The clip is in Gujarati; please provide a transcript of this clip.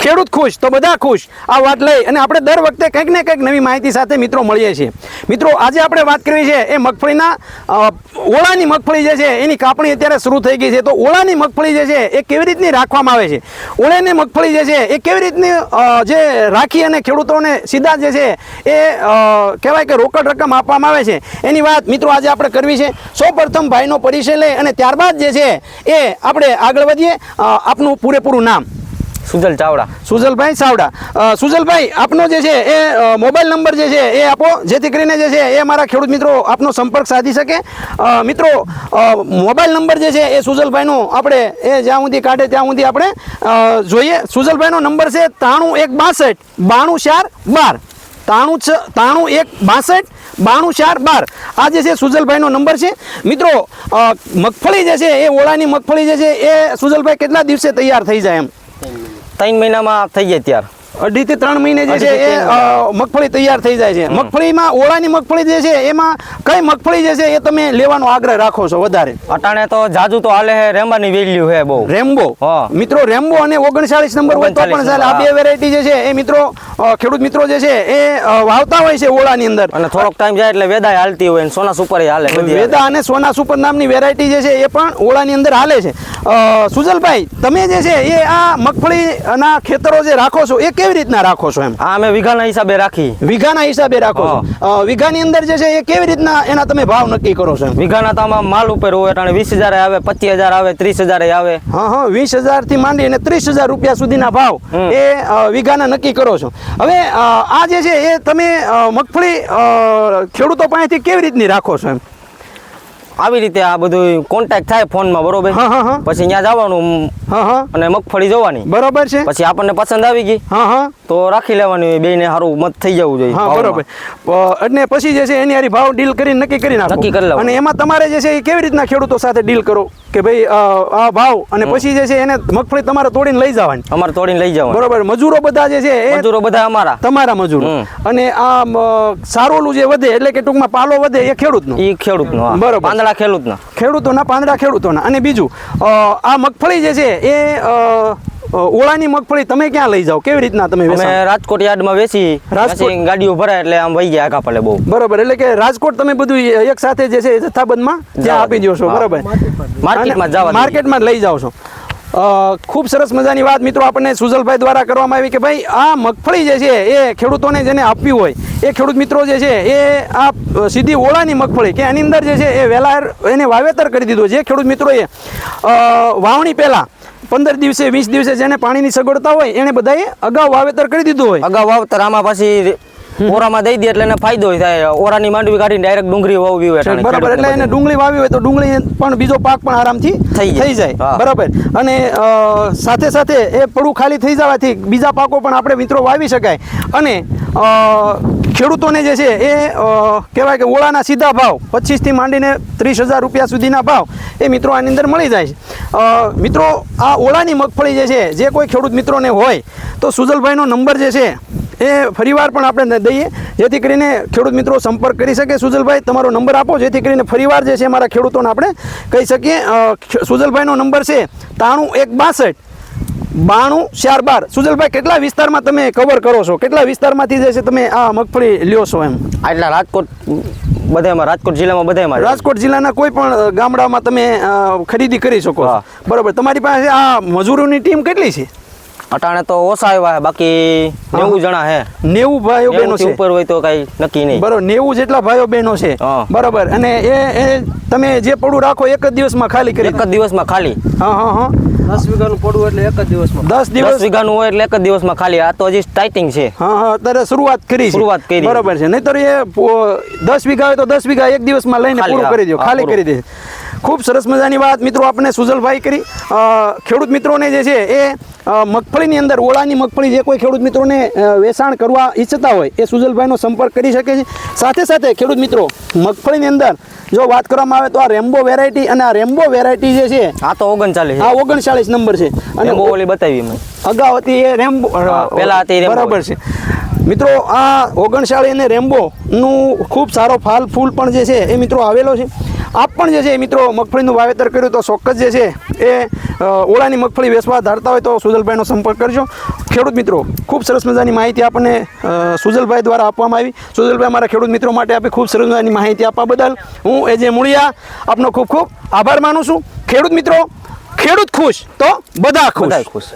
ખેડૂત ખુશ, તો બધા ખુશ. આ વાત લઈ અને આપણે દર વખતે કંઈક ને કંઈક નવી માહિતી સાથે મિત્રો મળીએ છીએ. મિત્રો, આજે આપણે વાત કરવી છે એ મગફળીના ઓળાની મગફળી જે છે, એની કાપણી અત્યારે શરૂ થઈ ગઈ છે. તો ઓળાની મગફળી જે છે, એ કેવી રીતની રાખવામાં આવે છે? ઓળાની મગફળી જે છે, એ કેવી રીતની જે રાખી અને ખેડૂતોને સીધા જે છે, એ કહેવાય કે રોકડ રકમ આપવામાં આવે છે? એની વાત મિત્રો આજે આપણે કરવી છે. સૌ પ્રથમ ભાઈનો પરિચય લઈ અને ત્યારબાદ જે છે, એ આપણે આગળ વધીએ. આપનું પૂરેપૂરું નામ. સુજલ ચાવડા. સુજલભાઈ ચાવડા. સુજલભાઈ, આપનો જે છે એ મોબાઈલ નંબર જે છે એ આપો. જેથી કરીને જે છે એ મારા ખેડૂત મિત્રો આપનો સંપર્ક સાધી શકે. મિત્રો મોબાઈલ નંબર જે છે એ સુજલભાઈનો આપણે એ જ્યાં સુધી કાઢે ત્યાં સુધી આપણે જોઈએ. સુજલભાઈનો નંબર છે ત્રાણું એક બાસઠ બાણું ચાર બાર. ત્રાણું છ ત્રાણું એક બાસઠ બાણું ચાર બાર. આ જે છે સુજલભાઈનો નંબર છે. મિત્રો મગફળી જે છે એ ઓળાની મગફળી જે છે એ સુજલભાઈ કેટલા દિવસે તૈયાર થઈ જાય એમ? ત્રણ મહિનામાં થઈ જાય ત્યાર. અઢી થી ત્રણ મહિને જે છે એ મગફળી તૈયાર થઈ જાય છે. મગફળીમાં ઓળાની મગફળી જે છે એમાં કઈ મગફળી જે છે એ તમે લેવાનો આગ્રહ રાખો છો વધારે? અટાણે તો જાજુ તો હાલે હે રેમ્બાની વેલ્યુ હે બહુ. રેમ્બો? મિત્રો રેમ્બો અને ઓગણચાળીસ નંબર હોય તો પણ ચાલે. આ બે. વેરાયટી જે છે એ મિત્રો ખેડૂત મિત્રો જે છે એ વાવતા હોય છે ઓળાની અંદર. અને થોડોક ટાઈમ જાય એટલે વેદા હાલતી હોય અને સોના સુપર હાલે. વેદા અને સોના સુપર નામની વેરાયટી જે છે એ પણ ઓળાની અંદર હાલે છે. સુજલભાઈ તમે જે છે એ આ મગફળીના ખેતરો જે રાખો છો એ કેવી રીતના રાખો છો એમ? આ અમે વીઘાના હિસાબે રાખી. વીઘાના હિસાબે રાખો છો? વીઘાની અંદર જે છે એ કેવી રીતના એના તમે ભાવ નક્કી કરો છો વીઘાના તો આમાં માલ ઉપર હોય એટલે વીસ હજાર આવે પચીસ હજાર આવે ત્રીસ હજાર આવે. હા હા વીસ હજારથી માંડી અને ત્રીસ હજાર રૂપિયા સુધીના ભાવ એ વીઘાના નક્કી કરો છો. હવે આ જે છે એ તમે મગફળી ખેડૂતો પાસેથી કેવી રીતની રાખો છો એમ? આવી રીતે આ બધું કોન્ટેક્ટ થાય ફોનમાં બરોબર? હા, હા, હા. પછી ત્યાં જવાનું અને મગફળી જોવાની. બરોબર છે. પછી આપણને પસંદ આવી ગઈ. હા હા. તો રાખી લેવાની બે ને સારું મત થઈ જવું જોઈએ હા બરોબર. એટલે અને પછી જે છે એની હારી ભાવ ડીલ કરીને નક્કી કરી નાખો. નક્કી કરી. અને એમાં તમારે જે છે એ કેવી રીતના ખેડૂતો સાથે ડીલ કરો? કે ભાઈ આ ભાવ અને પછી જે છે એને મગફળી તમારે તોડીને લઈ જવાની. અમારે તોડીને લઈ જવાનું. બરોબર. મજૂરો બધા જે છે એ મજૂરો બધા અમારા. તમારા મજૂરો. અને આ સારોલું જે વધે એટલે કે ટૂંકમાં પાલો વધે એ ખેડૂતનો. એ ખેડૂતનો બરોબર. પાંદડા ખેડૂતના. ખેડૂતોના પાંદડા ખેડૂતોના. અને બીજું આ મગફળી જે છે એ ઓળાની મગફળી તમે ક્યાં લઈ જાઓ? કેવી રીતના તમે અમે રાજકોટ યાર્ડમાં વેચી રાજકોટ? ગાડીઓ ભરાય એટલે આમ વહી ગયા આખા પડે બહુ. બરોબર એટલે કે રાજકોટ તમે બધું એક સાથે જે છે જથ્થાબંધમાં ત્યાં આપી દો છો બરાબર. માર્કેટમાં જવા માર્કેટમાં લઈ જાઓ છો. ખૂબ સરસ મજાની વાત મિત્રો આપણને સુજલભાઈ દ્વારા કરવામાં આવી કે ભાઈ આ મગફળી જે છે એ ખેડૂતોને જેને આપવી હોય, એ ખેડૂત મિત્રો જે છે એ આ સીધી ઓળાની મગફળી કે એની અંદર જે છે એ વહેલા એને વાવેતર કરી દીધું જે ખેડૂત મિત્રોએ વાવણી પહેલાં પંદર દિવસે, વીસ દિવસે જેને પાણીની સગવડતા હોય, એને બધાએ અગાઉ વાવેતર કરી દીધું હોય. અગાઉ વાવતર, આમાં પછી ઓરામાં દઈ દે એટલે એને ફાયદો થાય. ઓરાની માંડવી કાઢીને ડાયરેક્ટ ડુંગળી વાવવી હોય બરાબર એટલે એને ડુંગળી વાવી હોય તો ડુંગળી પણ બીજો પાક પણ આરામથી. થઈ જાય. બરાબર. અને સાથે સાથે એ પડું ખાલી થઈ જવાથી બીજા પાકો પણ આપણે મિત્રો વાવી શકાય. અને ખેડૂતોને જે છે એ કહેવાય કે ઓળાના સીધા ભાવ પચીસથી માંડીને ત્રીસ હજાર રૂપિયા સુધીના ભાવ એ મિત્રો આની અંદર મળી જાય છે. મિત્રો આ ઓળાની મગફળી જે છે જે કોઈ ખેડૂત મિત્રોને હોય તો સુજલભાઈનો નંબર જે છે એ ફરીવાર પણ આપણે દઈએ. જેથી કરીને ખેડૂત મિત્રો સંપર્ક કરી શકે. સુજલભાઈ તમારો નંબર આપો. જેથી કરીને ફરીવાર જે છે અમારા ખેડૂતોને આપણે કહી શકીએ. સુજલભાઈનો નંબર છે ત્રાણું એક બાસઠ બાણું ચાર બાર. સુજલભાઈ કેટલા વિસ્તારમાં તમે કવર કરો છો? કેટલા વિસ્તારમાંથી જે છે તમે આ મગફળી લ્યો છો એમ? આટલા રાજકોટ બધામાં રાજકોટ જિલ્લામાં બધામાં રાજકોટ જિલ્લાના કોઈ પણ ગામડામાં તમે ખરીદી કરી શકો હા. બરોબર. તમારી પાસે આ મજૂરોની ટીમ કેટલી છે? અટાણે તો ઓછા આવ્યા હે બાકી નેવું જણા હે. નેવું ભાઈઓ બહેનો છે. ઉપર હોય તો કઈ નક્કી નહીં. બરોબર નેવું જેટલા ભાઈઓ બહેનો છે. બરોબર અને એ એ તમે જે પડું રાખો એક જ દિવસમાં ખાલી કરી એક જ દિવસમાં ખાલી. હા હા હા. દસ વીઘાનું પડવું એટલે એક જ દિવસમાં. દસ દિવસ? વીઘાનું હોય એટલે એક જ દિવસમાં ખાલી. આ તો હજી સ્ટાર્ટિંગ છે. હા હા અત્યારે શરૂઆત કરી શરૂઆત કરી. બરોબર છે. નહીતર એ દસ વીઘા હોય તો દસ વીઘા એક દિવસમાં લઈને પૂરું કરી દો. ખાલી કરી દે. ખૂબ સરસ મજાની વાત મિત્રો આપણે સુજલભાઈ કરી. ખેડૂત મિત્રોને જે છે એ મગફળીની અંદર ઓળાની મગફળી જે કોઈ ખેડૂત મિત્રોને વેચાણ કરવા ઈચ્છતા હોય એ સુજલભાઈનો સંપર્ક કરી શકે છે. સાથે સાથે ખેડૂત મિત્રો મગફળીની અંદર જો વાત કરવામાં આવે તો આ રેમ્બો વેરાયટી અને આ રેમ્બો વેરાયટી જે છે આ તો ઓગણચાલીસ આ ઓગણચાળીસ નંબર છે. અને ઓલી બતાવી મેં. અગાઉ હતી એ રેમ્બો પહેલા હતી બરાબર છે. મિત્રો આ ઓગણચાળી અને રેમ્બો નું ખૂબ સારો ફાલ ફૂલ પણ જે છે એ મિત્રો આવેલો છે. આપ પણ જે છે મિત્રો મગફળીનું વાવેતર કર્યું તો ચોક્કસ જે છે એ ઓળાની મગફળી વેચવા ધારતા હોય તો સુજલભાઈનો સંપર્ક કરજો. ખેડૂત મિત્રો, ખૂબ સરસ મજાની માહિતી આપણને સુજલભાઈ દ્વારા આપવામાં આવી. સુજલભાઈ, મારા ખેડૂત મિત્રો માટે આપી ખૂબ સરસ મજાની માહિતી આપવા બદલ હું એ જે મૂળિયા, આપનો ખૂબ ખૂબ આભાર માનું છું. ખેડૂત મિત્રો, ખેડૂત ખુશ તો બધા ખુશ. ખુશ.